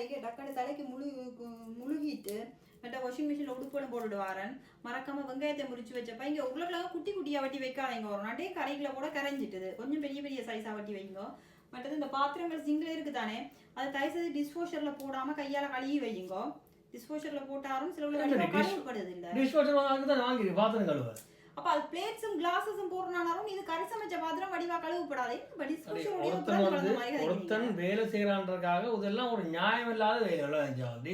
இங்கே டக்கான தலைக்கு முழு முழுகிட்டு மற்ற வாஷிங் மிஷினில் உடுப்பெல்லாம் போட்டுட்டு வரேன் மறக்காம வெங்காயத்தை முறிச்சு வச்சப்ப இங்கே உருளைக்கிழங்கு குட்டி குட்டியாக வட்டி வைக்காதீங்க ஒரு நாட்டே கரைகளை கூட கரைஞ்சிட்டுது. கொஞ்சம் பெரிய பெரிய சைஸாக வட்டி வைங்க. மற்றது இந்த பாத்திரங்கள் சிங்கிள் இருக்கு தானே அதை தயவு செய்து டிஸ்போஷரில் போடாமல் கையால் கழுவி வைங்க டிஸ்போஷரில் போட்டாலும் சில கழுவப்படுது இல்லை டிஷ் வாஷர் வாங்கி தான் வாங்கி பாத்திரம் கழுவ அப்ப அது பிளேட்ஸும் கிளாஸஸும் போடுறனாலும் இது பாத்திரம் வடிவா கழுவப்படாது. பட் ஒருத்தன் வேலை செய்யறான்றதுக்காக இதெல்லாம் ஒரு நியாயம் இல்லாத வேலை. நீ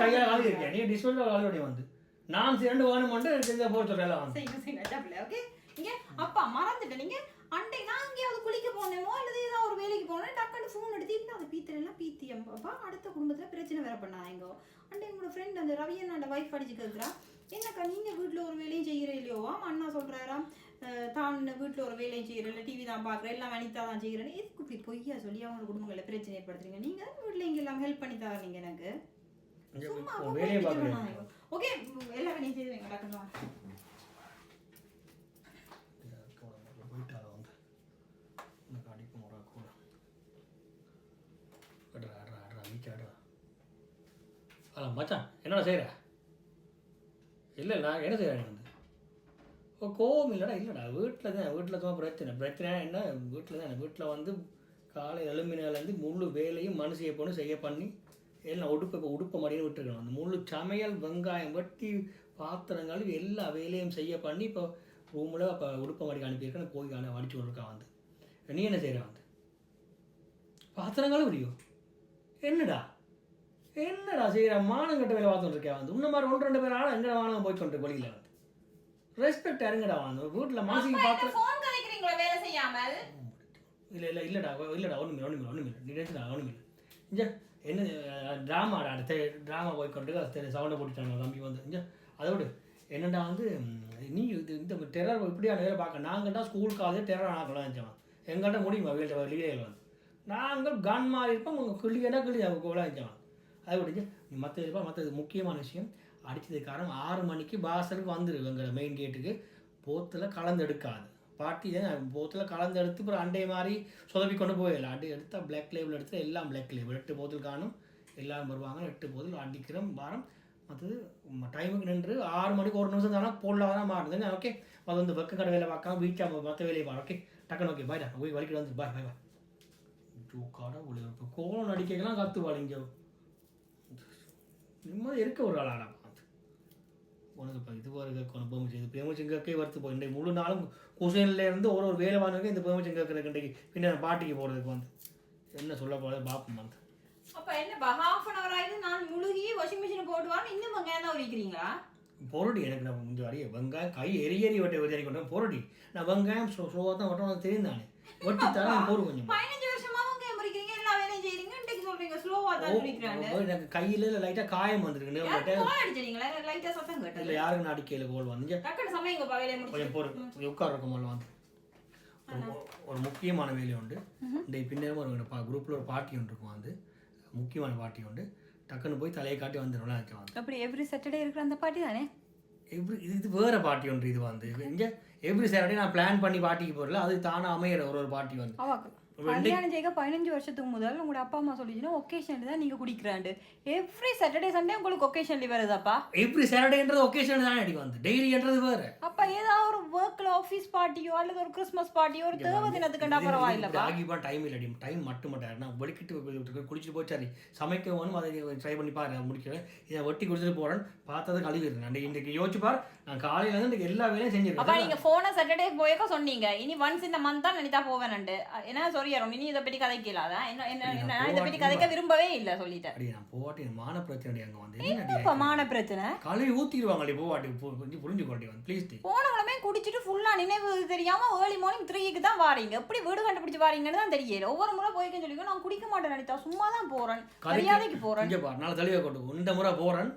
கையால் கழுவி இருக்கியா நீ டிஷ் வாஷர் கழுவி வந்து. நான் ரெண்டு வேணுமென்ட்டு செஞ்ச போட்டு வேலை வந்து செய்யுங்க செய்யுங்க டபுள் ஓகே இங்க அப்பா மறந்துட்டேன் நீங்க அண்டை நான் எங்கேயாவது குளிக்க போனேமோ அல்லது ஏதாவது ஒரு வேலைக்கு போனேன் டக்குன்னு ஃபோன் எடுத்து அது பீத்திரெல்லாம் பீத்தி. அப்பா அடுத்த குடும்பத்துல பிரச்சனை வேற பண்ணாங்க அண்டை உங்களோட ஃப்ரெண்ட் அந்த ரவியன் அந்த வைஃப் அடிச்சு கேட்குறா என்னக்கா நீங்க வீட்ல ஒரு வேலையும் செய்யற இல்லையோவா அண்ணா சொல்றாராம் அஹ், தான் வீட்ல ஒரு வேலையும் செய்யற இல்லை டிவி தான் பாக்குறேன் எல்லாம் வனிதா தான் செய்யறேன்னு. எதுக்கு இப்படி பொய்யா சொல்லி அவங்க குடும்பங்களை பிரச்சனை ஏற்படுத்துறீங்க? நீங்க தான் வீட்ல இங்க எல்லாம் ஹெல்ப் பண்ணி தரீங்க எனக்கு. சும்மா பார்க்குறேன். ஓகே எல்லா வேலையும் செய்து வைங்க டக்குன்னு வீச்சு மச்சான் என்னடா செய்கிற இல்லை நான் என்ன செய்கிறேன் வந்து ஓ கோவம் இல்லைடா இல்லைடா வீட்டில் தான் வீட்டில் தான் பிரச்சனை. பிரச்சனை என்ன? வீட்டில் தான் வீட்டில் வந்து காலை எழும்பினாலேருந்து முழு வேலையும் மனுஷியை பொண்ணு செய்ய பண்ணி எல்லாம் உடுப்பை இப்போ உடுப்பை மடியில் விட்டுருக்கணும். அந்த முழு சமையல் வெங்காயம் வெட்டி பாத்திரங்கள் எல்லா வேலையும் செய்ய பண்ணி இப்போ ரூமில் இப்போ உடுப்பை மடிக்கு அனுப்பியிருக்கேன் போய் காண அடிச்சு விட்ருக்கான் வந்து. நீ என்ன செய்கிற வந்து? பாத்திரங்களும் முடியும் என்னடா? என்னடா செய்கிற மானம் கட்ட வேலை பார்த்துட்டு இருக்கேன் வந்து? இந்த மாதிரி ஒன்று ரெண்டு பேர் ஆளும் எங்கட மானம் போய் கொண்டு வழியில் வந்து? ரெஸ்பெக்ட் இறங்கடா வந்து. வீட்டில் வேலை செய்யாமல்? இல்லை இல்லை இல்லைடா இல்லைடா ஒன்றும் ஒன்றும் ஒன்றும் இல்லை நீ டென்ஷன் ஒன்றும் இல்லை இங்கே என்ன ட்ராமாடா அடுத்த ட்ராமா போய் கொண்டு அது சவுண்டை போட்டுட்டாங்க தம்பி வந்து. இங்கே அதை விடு. என்னடா வந்து நீ இது இந்த டெரர் இப்படியான வேலை பார்க்க? நாங்கள்டா ஸ்கூல் காலேஜ் டெரர் ஆக்கலாம் நினச்சவன் எங்கள்கிட்ட முடியுமா வீட்டில் லீலையில் வந்து நாங்கள் கன் மாதிரி இருப்போம் உங்கள் கிளியனா கிளி அவங்க கூட நினச்சவன் அதை விடுங்க. நீ மற்ற இருப்பா மற்றது முக்கியமான விஷயம். அடித்தது காரணம் ஆறு மணிக்கு பாசருக்கு வந்துரு எங்களை மெயின் கேட்டுக்கு போத்தில் கலந்து எடுக்காது. பாட்டி தான் போத்தில் கலந்து எடுத்து அப்புறம் அண்டை மாதிரி சொதப்பி கொண்டு போயிடலாம் அடி எடுத்தால் பிளாக் லேபிள் எடுத்து எல்லாம் பிளாக் லேபிள் எட்டு போத்தில் காணும். எல்லாரும் வருவாங்க. எட்டு போதில் அடிக்கிறோம் வாரம். மற்றது டைமுக்கு நின்று ஆறு மணிக்கு ஒரு நிமிஷம் தானே போடலாம் தான் மாறுது ஓகே அது வந்து வெக்க கடை வேலை பார்க்காம வீட்டாக மற்ற வேலையை பாரு ஓகே டக்குன்னு ஓகே பாய்டா போய் வலிக்கிட்டு வந்து பாய் பாய் பாய் ஐயோ, கடவுளே. இப்போ கோலம் அடிக்கலாம் கற்றுவாள் இங்கே. நிம்மதி இருக்க ஒரு ஆளாடா. பார்த்து உனக்கு இப்போ இது ஒரு கொண்டு பேமிச்சு இது பேமிச்சுங்கக்கே வரத்து போய் இன்றைக்கு முழு நாளும் குசைனில் இருந்து ஒரு ஒரு வேலை வாங்க இந்த பேமிச்சுங்க இன்றைக்கு பின்ன பாட்டிக்கு போகிறதுக்கு வந்து. என்ன சொல்ல போகிறது பாப்போம் வந்து. அப்ப என்ன ஹாஃப் அன் அவர் ஆயிட்டு நான் முழுகி வாஷிங் மிஷின் போட்டு வாங்க இன்னும் வெங்காயம் தான் உரிக்கிறீங்களா பொருடி எனக்கு நான் இந்த வரைய வெங்காயம் கை எரி எரி வெட்டி வெட்டி கொண்டேன் பொருடி. நான் வெங்காயம் ஸ்லோ ஸ்லோவாக தான் உனக்கு தெரியும் தானே. வெட்டி தரேன் போடு கொஞ்சம் பதினஞ்சு வருஷமா வெங்காயம் உரிக்கிறீங்க எல்லா வேலையும் செய்றீங்க இன்னைக்கு சொல்றீங்க ஸ்லோவா தான் உரிக்கிறாங்க ஓ, எனக்கு கையில் லைட்டாக காயம் வந்திருக்கு லைட்டா சத்தம் கேட்டது. இல்லை யாருக்கு நான் அடிக்கையில் கோல் வந்து டக்குனு சமையங்கப்பா வேலையை முடிச்சு கொஞ்சம் போரு கொஞ்சம் உட்கார இருக்கும் போல வந்து ஒரு- முக்கியமான வேலை உண்டு. இந்த பின்னரும் ஒரு குரூப்பில் ஒரு பார்ட்டி ஒன்று இருக்கும் வந்து முக்கியமான பார்ட்டி உண்டு. டக்குன்னு போய் தலையை காட்டி வந்துடும் அப்படி எவ்ரி சாட்டர்டே இருக்கிற அந்த பாட்டி தானே? எவ்ரி இது இது வேறு பார்ட்டி ஒன்று இது வந்து. இங்கே எவ்ரி சாட்டர்டே நான் பிளான் பண்ணி பார்ட்டிக்கு போகிறல அது தானாக அமையிற ஒரு ஒரு பார்ட்டி வந்து. கல்யாணம் செய்ய பதினஞ்சு வருஷத்துக்கு முதல் உங்களோட அப்பா அம்மா சொல்லிச்சுன்னா ஒகேஷன்ல தான் நீங்க குடிக்கிறாண்டு. எவ்ரி சாட்டர்டே சண்டே உங்களுக்கு ஒகேஷன்லி வருதாப்பா? எவ்ரி சாட்டர்டேன்றது ஒகேஷன் தானே அடிக்கும் வந்து. டெய்லின்றது வேறு. அப்ப ஏதாவது ஒரு ஒர்க்ல ஆபீஸ் பார்ட்டியோ அல்லது ஒரு கிறிஸ்மஸ் பார்ட்டியோ ஒரு தேவ தினத்துக்குண்டா பரவாயில்லப்பா? ஆகிப்பா டைம் இல்லடி. டைம் மட்டும் மட்டும். நான் வெடிக்கிட்டு குளிச்சுட்டு போய் சரி சமைக்க வேணும் அதை ட்ரை பண்ணி பாரு முடிக்கிறேன். இதை வெட்டி குடிச்சிட்டு போறேன். பார்த்ததை கழுவிடுறேன். நான் இன்றைக்கு யோசிச்சு பார் நான் காலையில இருந்து எல்லா வேலையும் அப்பா செஞ்சிருக்கேன் நீங்க போன சாட்டர்டே போயக்க சொன்னீங்க. இனி ஒன்ஸ் இந்த மந்த் தான் நினைத்தா போவேன்ண்டு என்ன சொல்லிடுறோம் இனி இதை பத்தி கதைக்கலாத என்ன என்ன இதை பத்தி கதைக்க விரும்பவே இல்ல சொல்லிட்டேன். அடி நான் போட்டி மான பிரச்சனை அங்கே வந்து. மான பிரச்சனை கழுவி ஊத்திடுவாங்க போவாட்டி புரிஞ்சு கொட்டி வந்து ப்ளீஸ் டி. போனவங்களுமே குடிச்சிட்டு ஃபுல்லா நினைவு தெரியாம ஏர்லி மார்னிங் த்ரீக்கு தான் வாரீங்க. எப்படி வீடு கண்டுபிடிச்சு வாரீங்கன்னு தான் தெரியல. ஒவ்வொரு முறை போய்க்கன்னு சொல்லி நான் குடிக்க மாட்டேன் அனிதா சும்மா தான் போறேன். மரியாதைக்கு பார் நாளை தெளிவாக கொண்டு இந்த முறை போறேன்.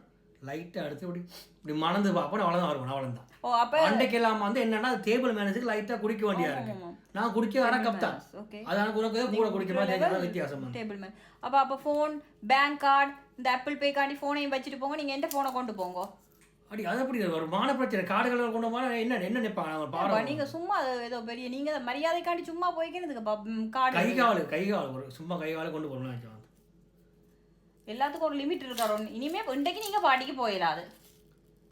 லைட்டாக எடுத்து இப்படி இப்படி மணந்து பார்ப்போம் அவ்வளோதான் வருவேன் அவ்வளோதான் ஓ அப்ப அண்டைக்கெல்லாம் வந்து என்னன்னா டேபிள் மேனேஜருக்கு லைட்டாக குடிக்க வேண்டியா இருக்கு. ஆமா. நான் குடிக்க வர கப் தான் ஓகே அதான் உனக்கு கூட குடிக்க மாதிரி வித்தியாசம். டேபிள் மேன் அப்ப அப்ப ஃபோன் பேங்க் கார்டு இந்த ஆப்பிள் பே காண்டி ஃபோனையும் வச்சுட்டு போங்க நீங்க எந்த ஃபோனை கொண்டு போங்க? அடி அது அப்படி ஒரு மான பிரச்சனை. காடுகளை கொண்டு போனால் என்ன என்ன நினைப்பாங்க அவங்க அப்பா, பாடம் நீங்க சும்மா ஏதோ பெரிய நீங்க அதை மரியாதைக்காண்டி சும்மா போய்க்கிறதுக்கு காடு கை கால் கை கால் ஒரு சும்மா கை காலை கொண்டு போகணும் நினைச்சோம் எல்லாத்துக்கும் ஒரு லிமிட் இருக்காரு இனிமே இன்றைக்கு நீங்க பாட்டிக்கு போயிடாது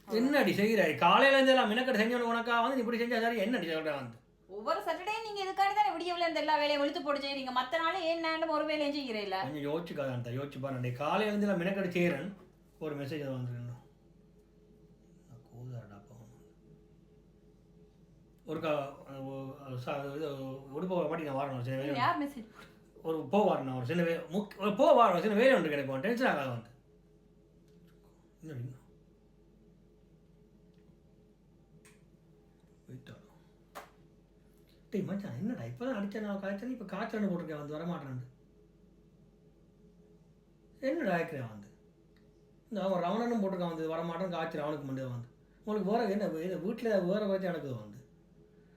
என்னடி செய்கிற காலையில இருந்து எல்லாம் மினக்கடை செஞ்சவனு உனக்கா வந்து இப்படி செஞ்சா சரி? என்னடி சொல்கிறேன் வந்து? ஒவ்வொரு சாட்டர்டே நீங்க இதுக்காண்டி தானே விடிய விளையாண்டு எல்லா வேலையும் வெளுத்து போட்டு செய்றீங்க. மத்த நாள் ஏன் நேரம் ஒரு வேலையும் செய்கிறே இல்ல கொஞ்சம் யோசிச்சுக்காத அந்த யோசிச்சு பாரு காலையில இருந்து நான் மினக்கடை செய்கிறேன் ஒரு மெசேஜ் வந்துருக்கணும் கூதாடா பாவம். ஒரு கா ஒ- ச- இது உடுப்ப மாட்டி நான் வரணும். வேலை யார் மெசேஜ் ஒரு போ ஒரு சின்ன வே முக் ஒரு போவார் ஒரு சின்ன வேலை ஒன்று கிடைக்கும் டென்ஷன் ஆகாத வந்து. டேய் மச்சான் என்னடா? இப்போ தான் அடித்தேன் நான் காய்ச்சல். இப்போ காய்ச்சல் போட்டிருக்கேன் வந்து வரமாட்டேன் என்னடா ஆக்கிறேன் வந்து? இந்த அவன் ரவணனும் போட்டிருக்கான் வந்து வரமாட்டேன் காய்ச்சல் அவனுக்கு மட்டும் வந்து. உங்களுக்கு வேற என்ன இது வீட்டில் வேற வச்சு நடக்குது வந்து.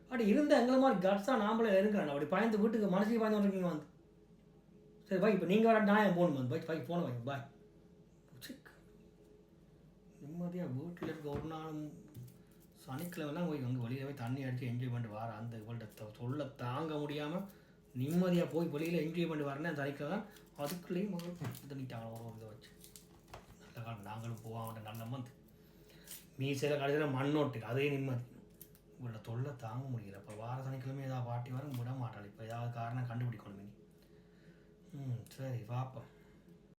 அப்படி இருந்த எங்களை மாதிரி கட்ஸாக நாமளே இருக்கிறேன் அப்படி பயந்து வீட்டுக்கு மனசுக்கு பயந்து வந்துருக்கீங்க வந்து. சரி பாய் இப்போ நீங்கள் வர நான் என் போன் வந்து. பாய் பாய் போன வாங்க பாய் சிக் நிம்மதியாக வீட்டில் இருக்க ஒரு நாளும் சனிக்கிழமைலாம் போய் அங்கே வெளியில் போய் தண்ணி அடித்து என்ஜாய் பண்ணிட்டு வர. அந்த இவள்கிட்ட சொல்ல தாங்க முடியாமல் நிம்மதியாக போய் வெளியில் என்ஜாய் பண்ணிட்டு வரேன்னு அந்த சனிக்கிழமை அதுக்குள்ளேயும் மகள் தண்ணிட்டாங்க ஒரு இதை வச்சு. நல்ல காலம். நாங்களும் போவோம் நல்ல மந்த் மீசையில் கடைசியில் மண்ணோட்டு அதே நிம்மதி. உங்களோட தொல்லை தாங்க முடியல. இப்போ வார சனிக்கிழமை ஏதாவது பாட்டி வர விட மாட்டாள் இப்போ ஏதாவது காரணம் கண்டுபிடிக்கணும் இனி ம் சரி பார்ப்போம்